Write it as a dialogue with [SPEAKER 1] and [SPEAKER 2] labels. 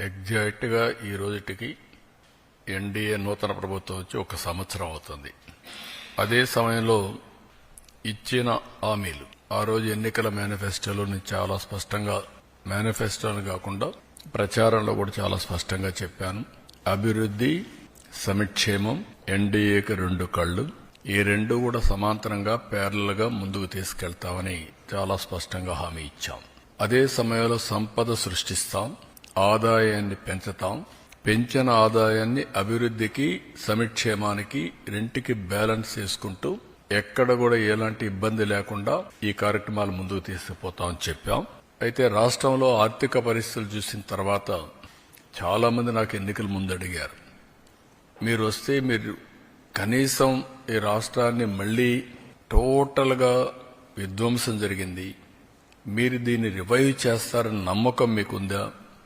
[SPEAKER 1] ఎగ్జాక్ట్గా ఈ రోజుటికి ఎన్డీఏ నూతన ప్రభుత్వం వచ్చి ఒక సంవత్సరం అవుతుంది. అదే సమయంలో ఇచ్చిన హామీలు ఆ రోజు ఎన్నికల మేనిఫెస్టోలోని చాలా స్పష్టంగా మేనిఫెస్టోని కాకుండా ప్రచారంలో కూడా చాలా స్పష్టంగా చెప్పాను. అభివృద్ధి సమక్షేమం ఎన్డీఏకి రెండు కళ్ళు ఈ రెండు కూడా సమాంతరంగా ప్యారల్ ముందుకు తీసుకెళ్తామని చాలా స్పష్టంగా హామీ ఇచ్చాం. అదే సమయంలో సంపద సృష్టిస్తాం. ఆదాయాన్ని పెంచుతాం. పెంచిన ఆదాయాన్ని అభివృద్ధికి సమిక్షేమానికి రెంటికి బ్యాలెన్స్ చేసుకుంటూ ఎక్కడ కూడా ఎలాంటి ఇబ్బంది లేకుండా ఈ కార్యక్రమాలు ముందుకు తీసుకుపోతామని చెప్పాం. అయితే రాష్ట్రంలో ఆర్థిక పరిస్థితులు చూసిన తర్వాత చాలా మంది నాకు ఎన్నికల ముందు అడిగారు. మీరు వస్తే మీరు కనీసం ఈ రాష్ట్రాన్ని మళ్ళీ టోటల్గా విధ్వంసం జరిగింది. మీరు దీన్ని రివైవ్ చేస్తారని నమ్మకం మీకుందా?